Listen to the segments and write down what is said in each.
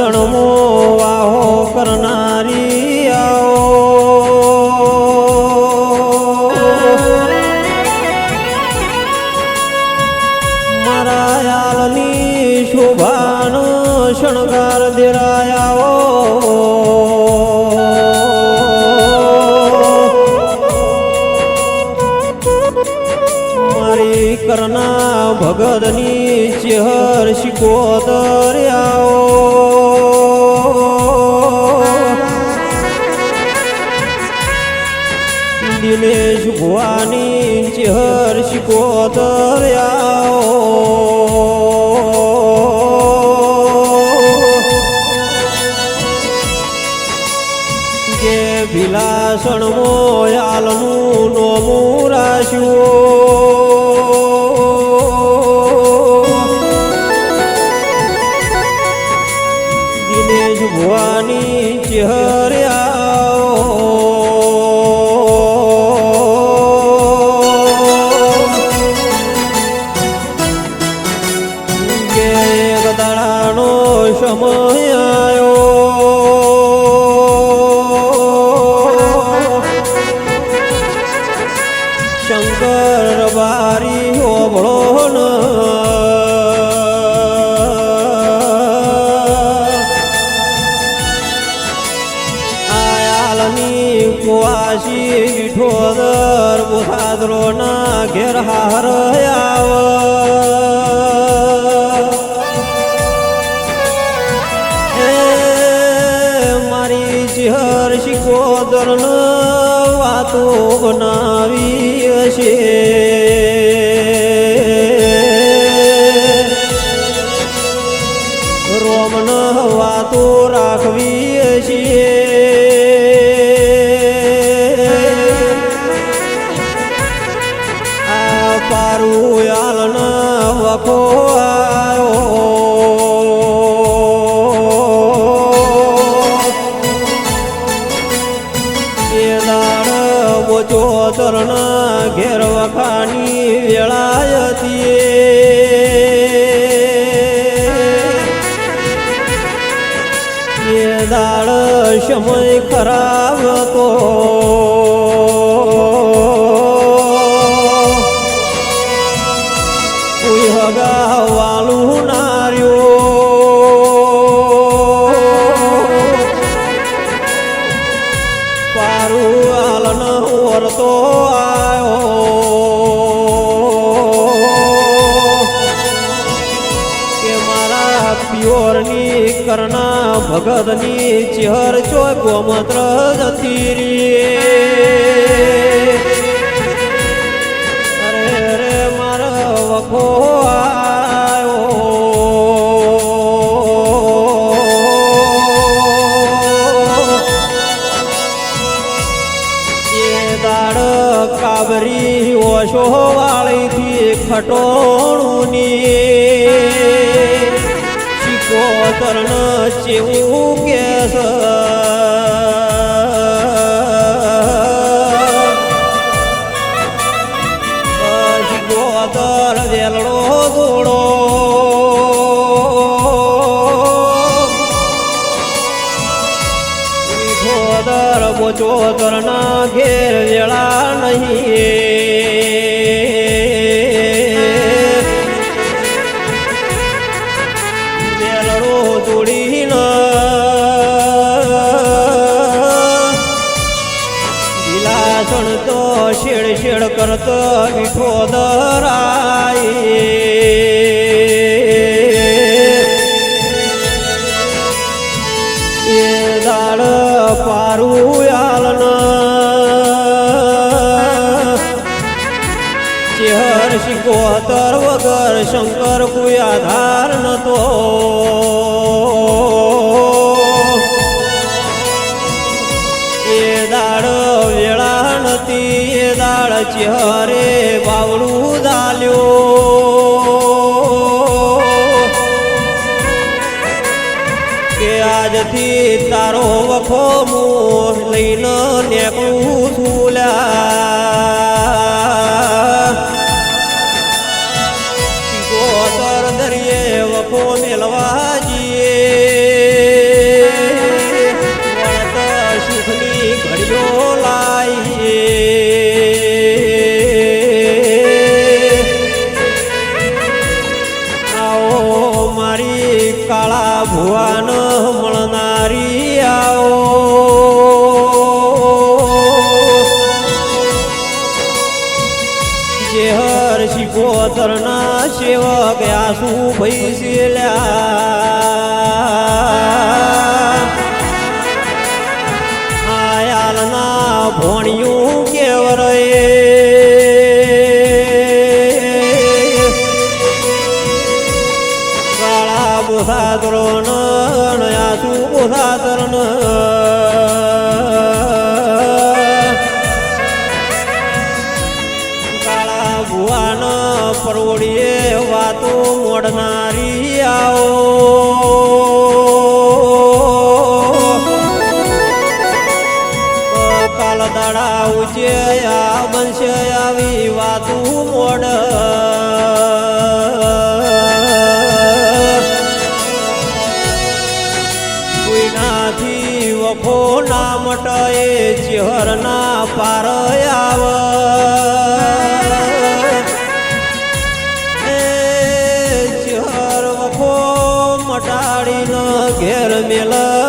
સણમો વાહો કરનારી આવો. મારા યાલની શોભાનો શણગાર દેરાયાઓ. કરના ભગતની ચેહર શિકોતર દિનેશ ભુવાની ચેહર શિકોતર આવો. કે ભીલાસણ મોયાલનું નોમું રાશ્યું બુધાદરો ઘેર હારો આવો. એ મારી ચિહર શિકોદર વાતો બનાવી હશે વખો આવ્યો એ દાડ બોચો તરણ ઘેર વખાની વેળા હતી એ દાડ સમય ખરાબ હતો. ભગતની ચેહર ચોય ગોમત્ર જતી રે. કાબરી ઓશો વાળીથી ખટોણુની ચેવું કે શિકોતર વેલડો દોડો વિઠોદર બોચોદર ના ઘેર વેળા નહીં વિલાસણ તો શેડ શેડ કરત વિઠોદર આઈ એ દાડ પારું આલન ચેહર શિકોતર વગર શંકર કોઈ આધાર નતો. ઝૂલા ગોતર દરિયે વફો મેળવા જઈએ સુખની ઘડીઓ લાઈએ આવો મારી કાળા ભુવાન મળનારી sonhos ઉજે આ બનશે આવી વાતું મોડ. કોઈનાથી વફો ના મટાએ ચેહરના પાર આવ. ચેહર વફો મટાડીને ઘેર મેલલ્યા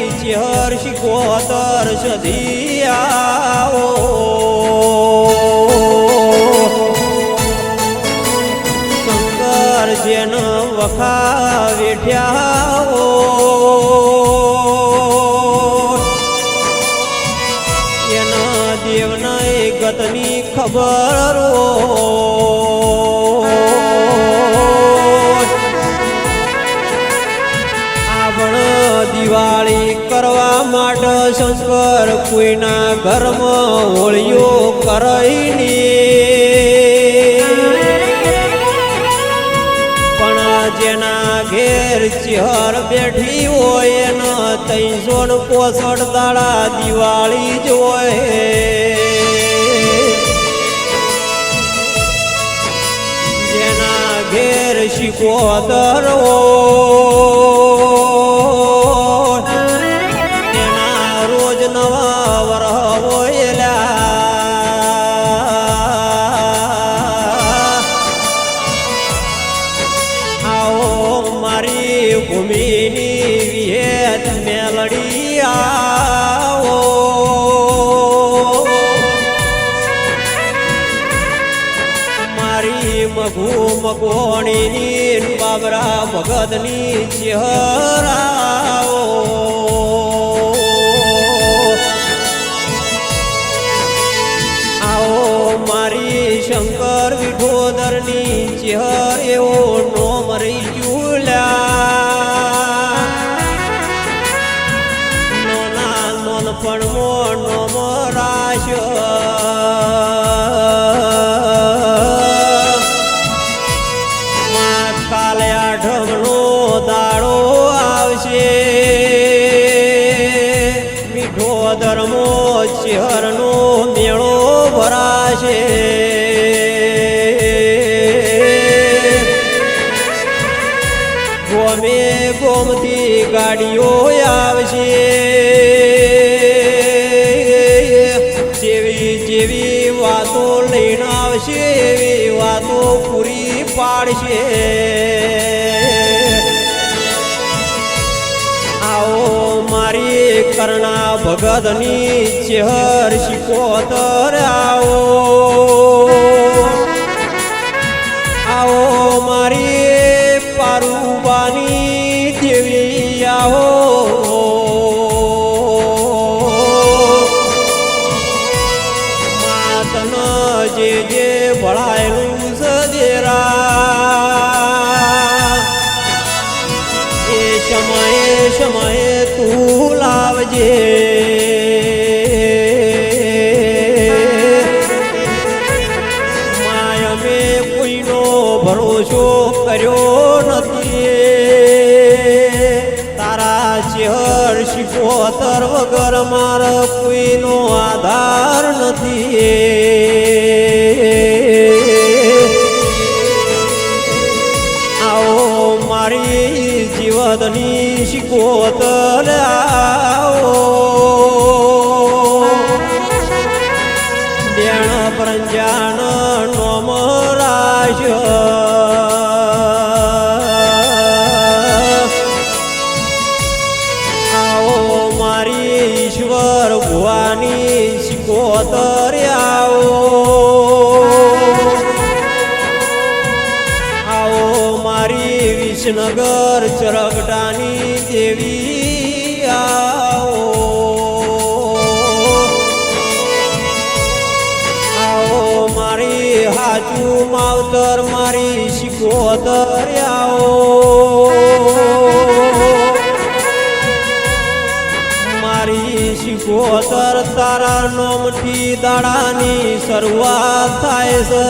મારી ચેહર શિકોતર સધી આવો શંકર જેન વખા વેઠ્યા એના દેવના ગતની ખબર કોઈના ઘરમાં હોળીઓ કરઈની પણ જેના ઘેર ચિહર બેઠી હોય, એના ત્રણસો ને પોસઠ દાડા દિવાળી જોય જેના ઘેર શિકોતર હોય ભૂમિની વિહેત મેલડી આવો. મારી મઘુ મગોણીની બાબરા ભગતની ચહેરાઓ. શંકર વિઠોદરની ચેહર આઠમનો દાડો આવશે. મીઠો ધર્મો ચેહરનો મેળો ભરાશે. ગોમે ગોમતી ગાડીઓ આવશે. જેવી જેવી વાતો લઈને આવશે એવી વાતો પૂરી પાડશે. આવો મારી કરણા ભગતની ચેહર આવો આવો. ભરોસો કર્યો નથી તારા ચેહર શિકોતર વગર માર કોઈનો આધાર નથી આવો મારી જીવનની શિકોતર આવો. વિસનગર ચરગડાની દેવી આવો. આવો મારી હાચું માવતર, મારી શિકોતર આવો. મારી શિકોતર તારા નોમથી દાડાની શરૂઆત થાય છે.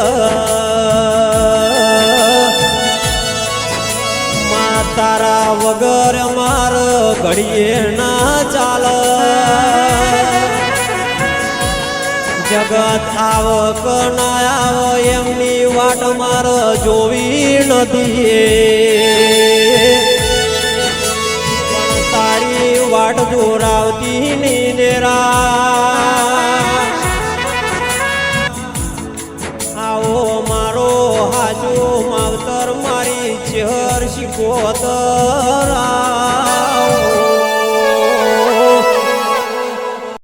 તારા વગર માર ઘડીએ ના ચાલ. જગત આવક ના આવ, એમની વાટ માર જોવી નથી તારી વાટ જોરાવતી નીનેરા આવો મારો હાજો માવતર, મારી ચેહર આ